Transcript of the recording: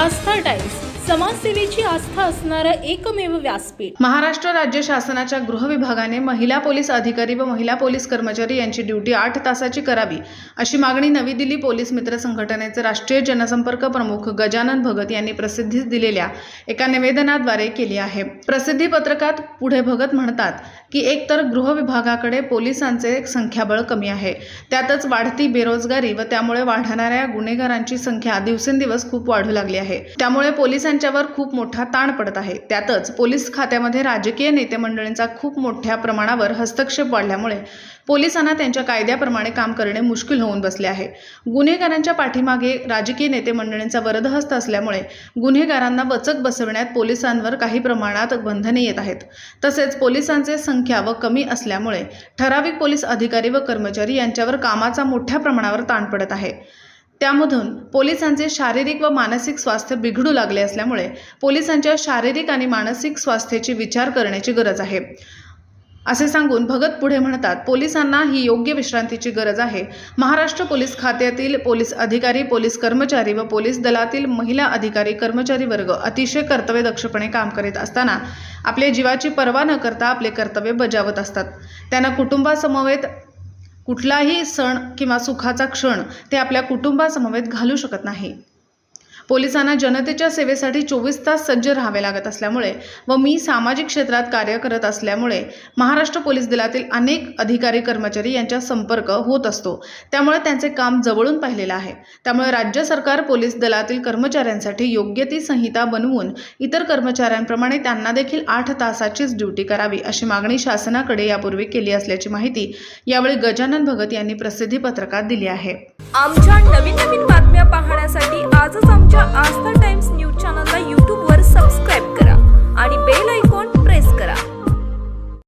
आस्था times समाजसेवेची आस्था असणारं एकमेव व्यासपीठ. महाराष्ट्र राज्य शासनाच्या गृह विभागाने महिला पोलीस अधिकारी व महिला पोलीस कर्मचारी यांची ड्युटी आठ तासाची करावी अशी मागणी नवी दिल्ली पोलीस मित्र संघटनेचे राष्ट्रीय जनसंपर्क प्रमुख गजानन भगत यांनी प्रसिद्धीस दिलेल्या एका निवेदनाद्वारे केली आहे. प्रसिद्धी पत्रकात पुढे भगत म्हणतात की एकतर गृह विभागाकडे पोलिसांचे संख्याबळ कमी आहे. त्यातच वाढती बेरोजगारी व त्यामुळे वाढणाऱ्या गुन्हेगारांची संख्या दिवसेंदिवस खूप वाढू लागली आहे. त्यामुळे पोलिसांच्यावर खूप मोठा ताण पडत आहे. त्यातच पोलीस खात्यामध्ये राजकीय नेते मंडळींचा खूप मोठ्या प्रमाणावर हस्तक्षेप वाढल्यामुळे पोलिसांना त्यांच्या कायद्याप्रमाणे काम करणे मुश्किल होऊन बसले आहे. गुन्हेगारांच्या पाठीमागे राजकीय नेते मंडळींचा वरदहस्त असल्यामुळे गुन्हेगारांना वचक बसविण्यात पोलिसांवर काही प्रमाणात बंधने येत आहेत. तसेच पोलिसांचे संख्या व कमी असल्यामुळे ठराविक पोलीस अधिकारी व कर्मचारी यांच्यावर कामाचा मोठ्या प्रमाणावर ताण पडत आहे. त्यामधून पोलिसांचे शारीरिक व मानसिक स्वास्थ्य बिघडू लागले असल्यामुळे पोलिसांच्या शारीरिक आणि मानसिक स्वास्थ्याची विचार करण्याची गरज आहे. असे सांगून भगत पुढे म्हणतात पोलिसांना ही योग्य विश्रांतीची गरज आहे. महाराष्ट्र पोलीस खात्यातील पोलीस अधिकारी पोलीस कर्मचारी व पोलीस दलातील महिला अधिकारी कर्मचारी वर्ग अतिशय कर्तव्यदक्षपणे काम करीत असताना आपल्या जीवाची पर्वा न करता आपले कर्तव्य बजावत असतात. त्यांना कुटुंबासमवेत कुठलाही सण किंवा सुखाचा क्षण ते आपल्या कुटुंबासमवेत घालू शकत नाही. पोलिसांना जनतेच्या सेवेसाठी चोवीस तास सज्ज राहावे लागत असल्यामुळे व मी सामाजिक क्षेत्रात कार्य करत असल्यामुळे महाराष्ट्र पोलीस दलातील अनेक अधिकारी कर्मचारी यांच्या संपर्क होत असतो. त्यामुळे त्यांचे काम जवळून पाहिलेलं आहे. त्यामुळे राज्य सरकार पोलीस दलातील कर्मचाऱ्यांसाठी योग्य ती संहिता बनवून इतर कर्मचाऱ्यांप्रमाणे त्यांना देखील आठ तासाचीच ड्युटी करावी अशी मागणी शासनाकडे यापूर्वी केली असल्याची माहिती यावेळी गजानन भगत यांनी प्रसिद्धी पत्रकात दिली आहे. आमच्या नवीन नवीन बातम्या